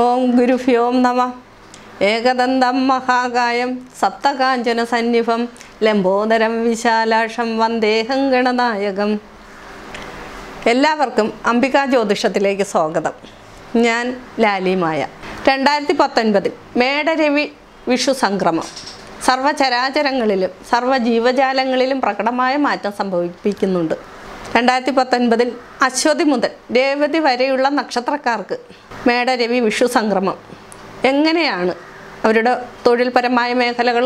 ഓം ഗുരുഭ്യോം നമ. ഏകദന്തം മഹാകായം സപ്തകാഞ്ചന സന്നിഭം ലംബോദരം വിശാലാക്ഷം വന്ദേഹം ഗണനായകം. എല്ലാവർക്കും അംബികാ ജ്യോതിഷത്തിലേക്ക് സ്വാഗതം. ഞാൻ ലാലിമായ രണ്ടായിരത്തി പത്തൊൻപതിൽ മേടരവി വിഷു സംക്രമം. സർവചരാചരങ്ങളിലും സർവ ജീവജാലങ്ങളിലും പ്രകടമായ മാറ്റം സംഭവിപ്പിക്കുന്നുണ്ട്. രണ്ടായിരത്തി പത്തൊൻപതിൽ അശ്വതി മുതൽ രേവതി വരെയുള്ള നക്ഷത്രക്കാർക്ക് മേടരവി വിഷു സംക്രമം എങ്ങനെയാണ് അവരുടെ തൊഴിൽപരമായ മേഖലകൾ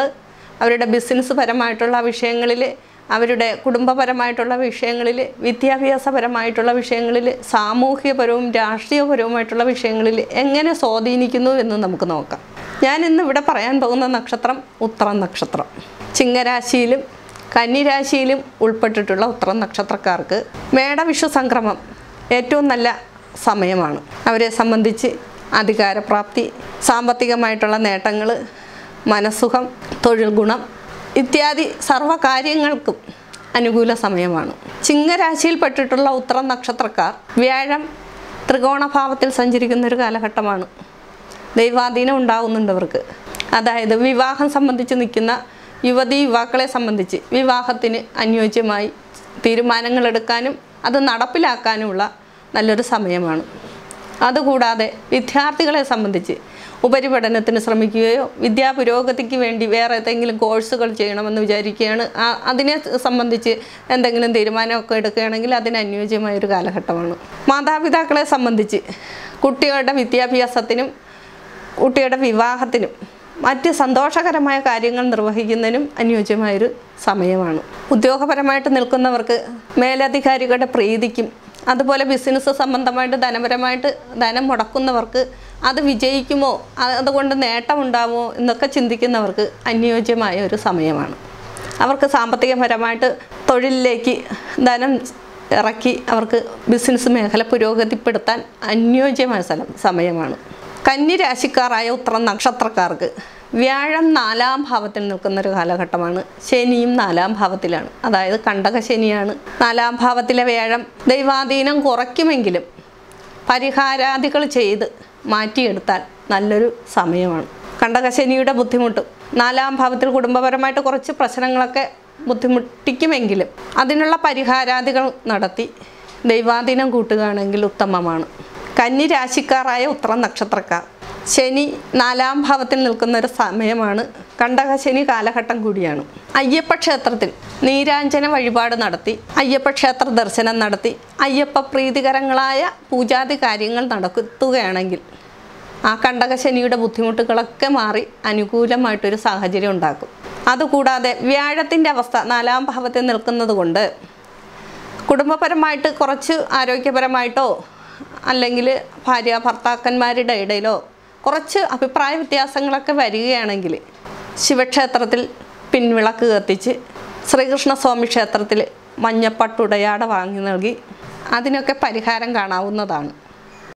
അവരുടെ ബിസിനസ് പരമായിട്ടുള്ള വിഷയങ്ങളിൽ അവരുടെ കുടുംബപരമായിട്ടുള്ള വിഷയങ്ങളിൽ വിദ്യാഭ്യാസപരമായിട്ടുള്ള വിഷയങ്ങളിൽ സാമൂഹ്യപരവും രാഷ്ട്രീയപരവുമായിട്ടുള്ള വിഷയങ്ങളിൽ എങ്ങനെ സ്വാധീനിക്കുന്നു എന്ന് നമുക്ക് നോക്കാം. ഞാൻ ഇന്ന് ഇവിടെ പറയാൻ പോകുന്ന നക്ഷത്രം ഉത്തരം നക്ഷത്രം. ചിങ്ങരാശിയിലും കന്നിരാശിയിലും ഉൾപ്പെട്ടിട്ടുള്ള ഉത്തരം നക്ഷത്രക്കാർക്ക് മേടവിഷു സംക്രമം ഏറ്റവും നല്ല സമയമാണ്. അവരെ സംബന്ധിച്ച് അധികാരപ്രാപ്തി സാമ്പത്തികമായിട്ടുള്ള നേട്ടങ്ങൾ മനസ്സുഖം തൊഴിൽ ഗുണം ഇത്യാദി സർവകാര്യങ്ങൾക്കും അനുകൂല സമയമാണ്. ചിങ്ങരാശിയിൽപ്പെട്ടിട്ടുള്ള ഉത്തരം നക്ഷത്രക്കാർ വ്യാഴം ത്രികോണഭാവത്തിൽ സഞ്ചരിക്കുന്ന ഒരു കാലഘട്ടമാണ്. ദൈവാധീനം ഉണ്ടാകുന്നുണ്ട് അവർക്ക് അതായത് വിവാഹം സംബന്ധിച്ച് നിൽക്കുന്ന യുവതി യുവാക്കളെ സംബന്ധിച്ച് വിവാഹത്തിന് അനുയോജ്യമായി തീരുമാനങ്ങൾ എടുക്കാനും അത് നടപ്പിലാക്കാനുമുള്ള നല്ലൊരു സമയമാണ്. അതുകൂടാതെ വിദ്യാർത്ഥികളെ സംബന്ധിച്ച് ഉപരിപഠനത്തിന് ശ്രമിക്കുകയോ വിദ്യാപുരോഗതിക്ക് വേണ്ടി വേറെ ഏതെങ്കിലും കോഴ്സുകൾ ചെയ്യണമെന്ന് വിചാരിക്കുകയാണ്. അതിനെ സംബന്ധിച്ച് എന്തെങ്കിലും തീരുമാനമൊക്കെ എടുക്കുകയാണെങ്കിൽ അതിന് ഒരു കാലഘട്ടമാണ്. മാതാപിതാക്കളെ സംബന്ധിച്ച് കുട്ടികളുടെ വിദ്യാഭ്യാസത്തിനും കുട്ടിയുടെ വിവാഹത്തിനും മറ്റ് സന്തോഷകരമായ കാര്യങ്ങൾ നിർവഹിക്കുന്നതിനും അനുയോജ്യമായൊരു സമയമാണ്. ഉദ്യോഗപരമായിട്ട് നിൽക്കുന്നവർക്ക് മേലധികാരികളുടെ പ്രീതിക്കും അതുപോലെ ബിസിനസ് സംബന്ധമായിട്ട് ധനപരമായിട്ട് ധനം മുടക്കുന്നവർക്ക് അത് വിജയിക്കുമോ? അതുകൊണ്ട് നേട്ടമുണ്ടാകുമോ എന്നൊക്കെ ചിന്തിക്കുന്നവർക്ക് അനുയോജ്യമായ ഒരു സമയമാണ്. അവർക്ക് സാമ്പത്തികപരമായിട്ട് തൊഴിലിലേക്ക് ധനം ഇറക്കി അവർക്ക് ബിസിനസ് മേഖല പുരോഗതിപ്പെടുത്താൻ അനുയോജ്യമായ സ്ഥലം സമയമാണ്. കന്നിരാശിക്കാരായ ഉത്രം നക്ഷത്രക്കാർക്ക് വ്യാഴം നാലാം ഭാവത്തിൽ നിൽക്കുന്ന ഒരു കാലഘട്ടമാണ്. ശനിയും നാലാം ഭാവത്തിലാണ്. അതായത് കണ്ടക ശനിയാണ്. നാലാം ഭാവത്തിലെ വ്യാഴം ദൈവാധീനം കുറയ്ക്കുമെങ്കിലും പരിഹാരാദികൾ ചെയ്ത് മാറ്റിയെടുത്താൽ നല്ലൊരു സമയമാണ്. കണ്ടകശനിയുടെ ബുദ്ധിമുട്ട് നാലാം ഭാവത്തിൽ കുടുംബപരമായിട്ട് കുറച്ച് പ്രശ്നങ്ങളൊക്കെ ബുദ്ധിമുട്ടിക്കുമെങ്കിലും അതിനുള്ള പരിഹാരാദികൾ നടത്തി ദൈവാധീനം കൂട്ടുകയാണെങ്കിൽ ഉത്തമമാണ്. കന്നി രാശിക്കാരായ ഉത്ര നക്ഷത്രക്കാർ. ശനി നാലാം ഭാവത്തിൽ നിൽക്കുന്ന ഒരു സമയമാണ് കണ്ടകശനി കാലഘട്ടം കൂടിയാണ്. അയ്യപ്പ ക്ഷേത്രത്തിൽ നീരാഞ്ജന വഴിപാട് നടത്തി അയ്യപ്പ ക്ഷേത്ര ദർശനം നടത്തി അയ്യപ്പ പ്രീതികരങ്ങളായ പൂജാതി കാര്യങ്ങൾ നടത്തുകയാണെങ്കിൽ ആ കണ്ടകശനിയുടെ ബുദ്ധിമുട്ടുകളൊക്കെ മാറി അനുകൂലമായിട്ടൊരു സാഹചര്യം ഉണ്ടാക്കും. അതുകൂടാതെ വ്യാഴത്തിന്റെ അവസ്ഥ നാലാം ഭാവത്തിൽ നിൽക്കുന്നത് കുടുംബപരമായിട്ട് കുറച്ച് ആരോഗ്യപരമായിട്ടോ അല്ലെങ്കിൽ ഭാര്യ ഭർത്താക്കന്മാരുടെ ഇടയിലോ കുറച്ച് അഭിപ്രായ വ്യത്യാസങ്ങളൊക്കെ വരികയാണെങ്കിൽ ശിവക്ഷേത്രത്തിൽ പിൻവിളക്ക് കത്തിച്ച് ശ്രീകൃഷ്ണസ്വാമി ക്ഷേത്രത്തിൽ മഞ്ഞപ്പട്ടുടയാട വാങ്ങി നൽകി അതിനൊക്കെ പരിഹാരം കാണാവുന്നതാണ്.